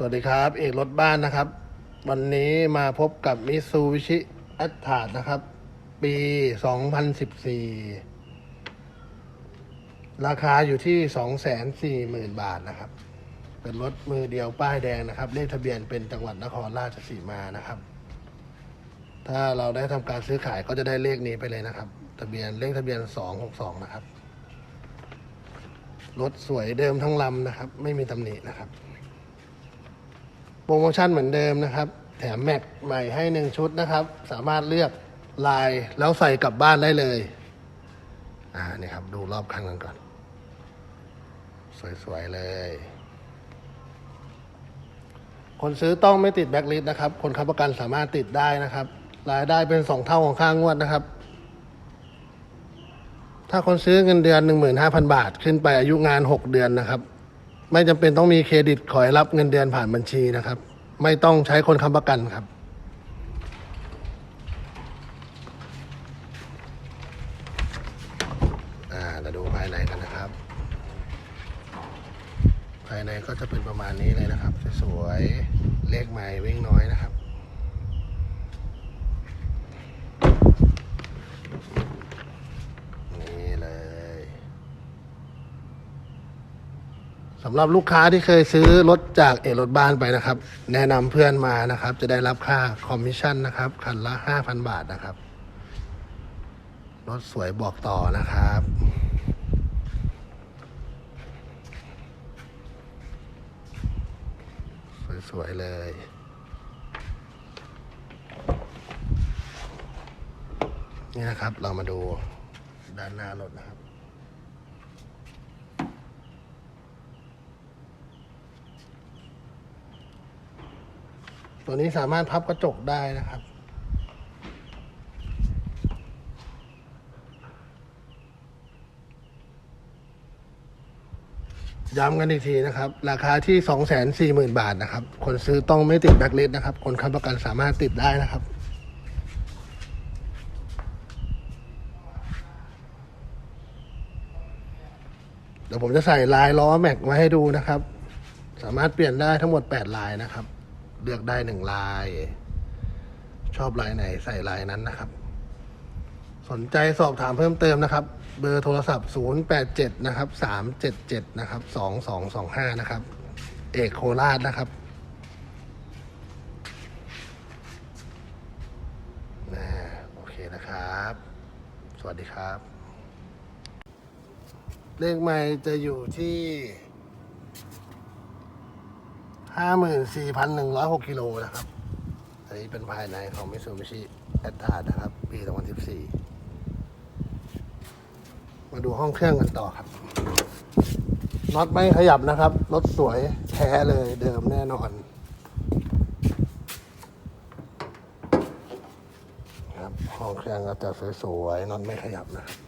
สวัสดีครับ เอกรถบ้านนะครับ วันนี้มาพบกับมิซูบิชิแอตทานะครับ ปี 2014 ราคาอยู่ที่ 240,000 บาทนะครับ เป็นรถมือเดียวป้ายแดงนะครับ เลขทะเบียนเป็นจังหวัดนครราชสีมานะครับ ถ้าเราได้ทำการซื้อขายก็จะได้เลขนี้ไปเลยนะครับ ทะเบียนเลขทะเบียน 262 นะครับ รถสวยเดิมทั้งลำนะครับ ไม่มีตำหนินะครับ โปรโมชั่นเหมือนเดิมนะครับ แถมแม็กใหม่ให้หนึ่งชุดนะครับ สามารถเลือกลายแล้วใส่กลับบ้านได้เลย อ่านี่ครับ ดูรอบคันกันก่อน สวยๆเลย คนซื้อต้องไม่ติดแบ็คลิสต์นะครับ คนค้ำประกันสามารถติดได้นะครับ รายได้เป็นสองเท่าของค่างวดนะครับ ถ้าคนซื้อเงินเดือนหนึ่งหมื่นห้าพันบาท ขึ้นไปอายุงานหกเดือนนะครับ ไม่จำเป็นต้องมีเครดิตขอให้รับเงินเดือนผ่านบัญชีนะครับ ไม่ต้องใช้คนค้ำประกันครับ อ่าเราดูภายในกันนะครับ ภายในก็จะเป็นประมาณนี้เลยนะครับ สวยๆเลขใหม่วิ่งน้อยนะครับ นี่เลย สำหรับลูกค้าที่เคยซื้อรถจากเอรถบ้านไปนะครับ แนะนำเพื่อนมานะครับ จะได้รับค่าคอมมิชชั่นนะครับคันละ 5,000 บาทนะครับ รถสวยบอกต่อนะครับสวยๆเลย นี่นะครับเรามาดูด้านหน้ารถนะครับ ตัวนี้สามารถพับกระจกได้นะครับ ย้ำกันอีกทีนะครับ ราคาที่ 240,000 บาทนะครับ คนซื้อต้องไม่ติดแบ็คลิสนะครับ คนค้ำประกันสามารถติดได้นะครับเดี๋ยวผมจะใส่ลายล้อแม็กไว้ให้ดูนะครับ สามารถเปลี่ยนได้ทั้งหมด 8 ลายนะครับ เลือกได้หนึ่งลาย ชอบลายไหนใส่ลายนั้นนะครับ สนใจสอบถามเพิ่มเติมนะครับ เบอร์โทรศัพท์ 087 นะครับ 377 นะครับ 2225 นะครับ เอกโคราชนะครับนะโอเคนะครับ สวัสดีครับ เลขไม่จะอยู่ที่ 54,106กิโลนะครับ อันนี้เป็นภายในของมิซูบิชิแอตตานะครับ ปี2014มาดูห้องเครื่องกันต่อครับน็อตไม่ขยับนะครับ รถสวยแท้เลยเดิมแน่นอนครับห้องเครื่องก็จะสวยๆน็อตไม่ขยับนะครับ